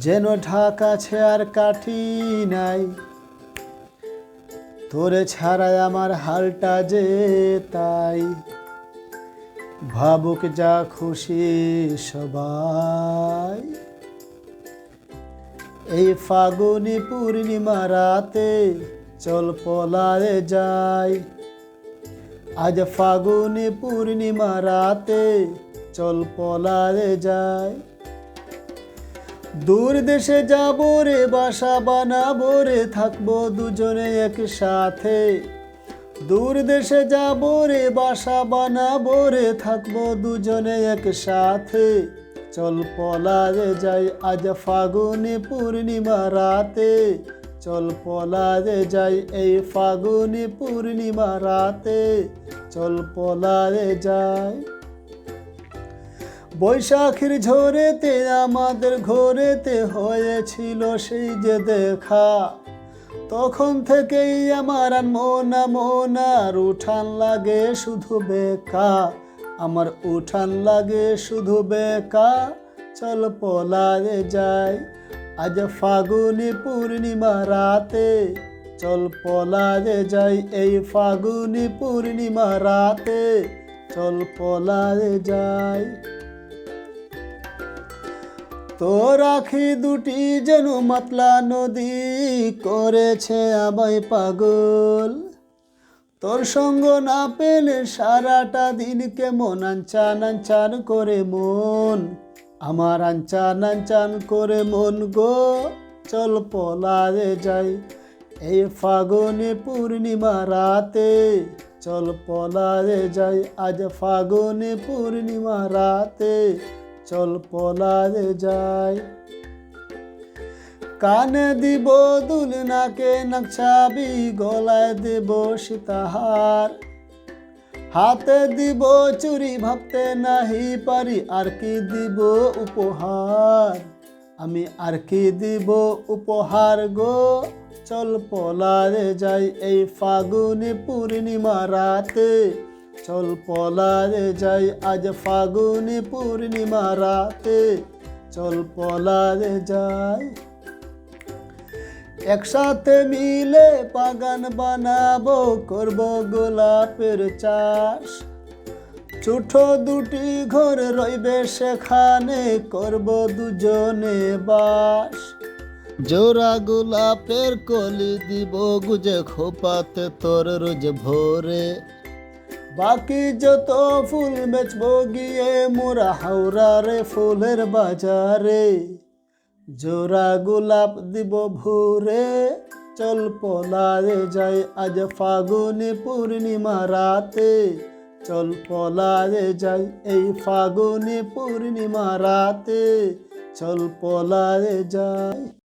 যেন ঢাকাছে আর কাঠি নাই। তোরে ছাড়াই আমার হালটা যে তাই। ভাবুক যা খুশি সবাই। এই ফাগুনি পূর্ণিমা রাতে চল পলায়ে যাই। আজ ফাগুনি পূর্ণিমা রাতে চল পলায়ে যাই। দূর দেশে যাব রে, বাসা বানাবো রে, থাকব দুজনে একসাথে। দূর দেশে যাব রে, বাসা বানাবো রে, থাকব দুজনে একসাথে। চল পলারে যাই আজ ফাগুনি পূর্ণিমা রাতে। চল পলারে যাই এই ফাগুনি পূর্ণিমা রাতে। চল পলারে যাই বৈশাখীর ঝোরেতে আমাদের ঘোরেতে হয়েছিল সেই যে দেখা। তখন থেকেই আমার মোনা মোনার উঠান লাগে শুধু বেকা। আমার উঠান লাগে শুধু বেকা, চল পলারে যাই। আজ ফাগুনি পূর্ণিমা রাতে, চল পলারে যাই এই ফাগুনি পূর্ণিমা রাতে, চল পলারে যাই। তো রাখি দুটি যেন মাতলা নদী করেছে আমায় পাগল। তোর সঙ্গ না পেলে সারাটা দিন কেমন আনচান আনচান করে মন। আমার আনচান আনচান করে মন গো, চল পলারে যাই। এই ফাগুনে পূর্ণিমা রাতে, চল পলারে যাই। আজ ফাগুনে পূর্ণিমা রাতে চল পলারে যাই কানে দিব দুল, নাকে নকশাবি গলায় দেব সীতাহার। হাতে দিব চুরি, ভাবতে নাহি পারি, আর কি দিব উপহার? আমি আর কি দিব উপহার গো? চল পলারে যাই এই ফাগুনি পূর্ণিমা রাতে। চল পলারে যাই, আজ ফাগুনি পূর্ণিমা রাতে। চল পলারে যাই। একসাথে মিলে বাগান বানাবো, করব গোলাপের চাষ। ছোট দুটি ঘর রইবে সেখানে, করব দুজনে বাস। জোড়া গোলাপের কলি দিব, গুজে খোপাতে তোর রোজ ভোরে। বাকি যত ফুল বেচবো গিয়ে মোরা হাওড়ারে ফুলের বাজারে। জোড়া গোলাপ দিব ভোরে, চল পলারে যাই আজ ফাগুনি পূর্ণিমা রাতে। চল পলারে যাই এই ফাগুনি পূর্ণিমা রাতে, চল পলারে যাই।